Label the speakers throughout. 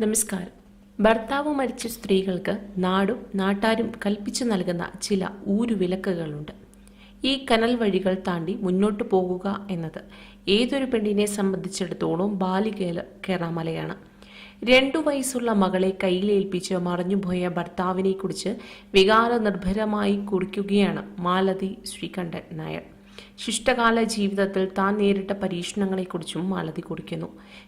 Speaker 1: നമസ്കാരം. ഭർത്താവ് മരിച്ച സ്ത്രീകൾക്ക് നാടും നാട്ടാരും കൽപ്പിച്ചു നൽകുന്ന ചില ഊരുവിലക്കുകളുണ്ട്. ഈ കനൽ വഴികൾ താണ്ടി മുന്നോട്ട് പോകുക എന്നത് ഏതൊരു പെണ്ണിനെ സംബന്ധിച്ചിടത്തോളം ബാലികേല കേറാമലയാണ്. രണ്ടു വയസ്സുള്ള മകളെ കയ്യിലേൽപ്പിച്ച് മറഞ്ഞുപോയ ഭർത്താവിനെക്കുറിച്ച് വികാരനിർഭരമായി കുറിക്കുകയാണ് മാലതി ശ്രീകണ്ഠൻ നായർ. ശിഷ്ടകാല ജീവിതത്തിൽ താൻ നേരിട്ട പരീക്ഷണങ്ങളെക്കുറിച്ചും മാലതി കുറിക്കുന്നു.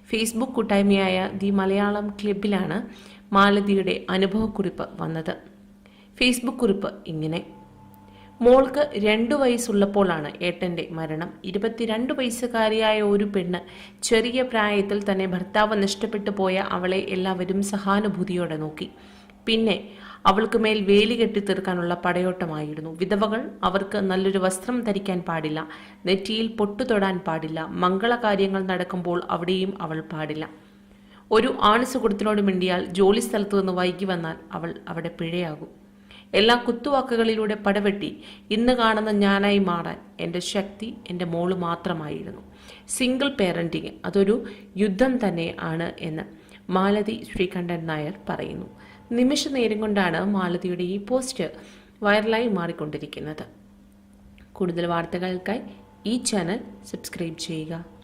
Speaker 1: ഫേസ്ബുക്ക് കൂട്ടായ്മയായ ദി മലയാളം ക്ലബിലാണ് മാലതിയുടെ അനുഭവക്കുറിപ്പ് വന്നത്. ഫേസ്ബുക്ക് കുറിപ്പ് ഇങ്ങനെ. മോൾക്ക് രണ്ടു വയസ്സുള്ളപ്പോഴാണ് ഏട്ടന്റെ മരണം. ഇരുപത്തിരണ്ട് വയസ്സുകാരിയായ ഒരു പെണ്ണ് ചെറിയ പ്രായത്തിൽ തന്നെ ഭർത്താവ് നഷ്ടപ്പെട്ടു പോയ അവളെ എല്ലാവരും സഹാനുഭൂതിയോടെ നോക്കി. പിന്നെ അവൾക്ക് മേൽ വേലി കെട്ടിത്തീർക്കാനുള്ള പടയോട്ടമായിരുന്നു. വിധവകൾ അവർക്ക് നല്ലൊരു വസ്ത്രം ധരിക്കാൻ പാടില്ല നെറ്റിയിൽ പൊട്ടു തൊടാൻ പാടില്ല മംഗളകാര്യങ്ങൾ നടക്കുമ്പോൾ അവിടെയും അവൾ പാടില്ല. ഒരു ആണ് സുഹൃത്തിനോട് മിണ്ടിയാൽ ജോലി സ്ഥലത്തു നിന്ന് വൈകി വന്നാൽ അവൾ അവിടെ പിഴയാകും. എല്ലാ കുത്തുവാക്കുകളിലൂടെ പടവെട്ടി ഇന്ന് കാണുന്ന ഞാനായി മാറാൻ എന്റെ ശക്തി എന്റെ മോൾ മാത്രമായിരുന്നു. സിംഗിൾ പേരന്റിങ് അതൊരു യുദ്ധം തന്നെ ആണ് എന്ന് മാലതി ശ്രീകണ്ഠൻ നായർ പറയുന്നു. നിമിഷ നേരം കൊണ്ടാണ് മാലതിയുടെ ഈ പോസ്റ്റ് വൈറലായി മാറിക്കൊണ്ടിരിക്കുന്നത്. കൂടുതൽ വാർത്തകൾക്കായി ഈ ചാനൽ സബ്സ്ക്രൈബ് ചെയ്യുക.